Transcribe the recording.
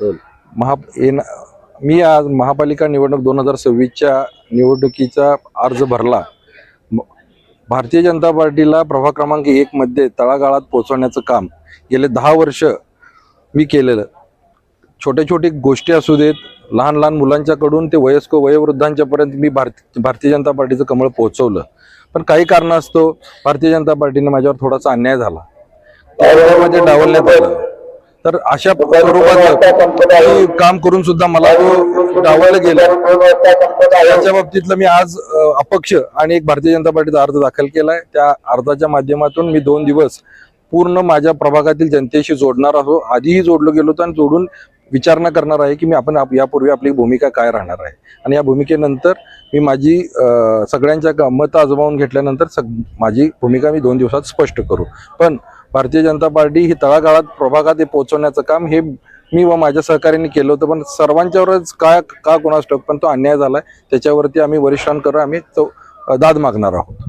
महा येण मी आज महापालिका निवडणूक दोन हजार सव्वीसच्या निवडणुकीचा अर्ज भरला. भारतीय जनता पार्टीला प्रभाग क्रमांक एक मध्ये तळागाळात पोहोचवण्याचं काम गेले दहा वर्ष मी केलेलं. छोट्या छोटी गोष्टी असू देत लहान लहान मुलांच्याकडून ते वयस्क वयोवृद्धांच्यापर्यंत मी भारती भारतीय जनता पार्टीचं कमळ पोहोचवलं. पण काही कारणास्तव भारतीय जनता पार्टीने माझ्यावर थोडासा अन्याय झाला. त्यामध्ये डावलण्यात आलं. तर अशा स्वरूपाचं काही काम करून सुद्धा मला तो गेलं. त्याच्या बाबतीतलं मी आज अपक्ष आणि एक भारतीय जनता पार्टीचा अर्ज दाखल केलाय. त्या अर्जाच्या माध्यमातून मी दोन दिवस पूर्ण माझ्या प्रभागातील जनतेशी जोडणार आहो. आधीही जोडलो गेलो होतो आणि जोडून विचारणा करणार आहे की मी आपण यापूर्वी आपली भूमिका काय राहणार आहे. आणि या भूमिकेनंतर मी माझी सगळ्यांच्या मत आजमावून घेतल्यानंतर सग माझी भूमिका मी दोन दिवसात स्पष्ट करू. पण भारतीय जनता पार्टी ही तळागाळात प्रभागात हे पोहोचवण्याचं काम हे मी व माझ्या सहकार्याने केलं होतं. पण सर्वांच्यावरच काय का कोणास ठोक पण तो अन्याय झालाय. त्याच्यावरती आम्ही वरिष्ठांकडे आम्ही तो दाद मागणार आहोत.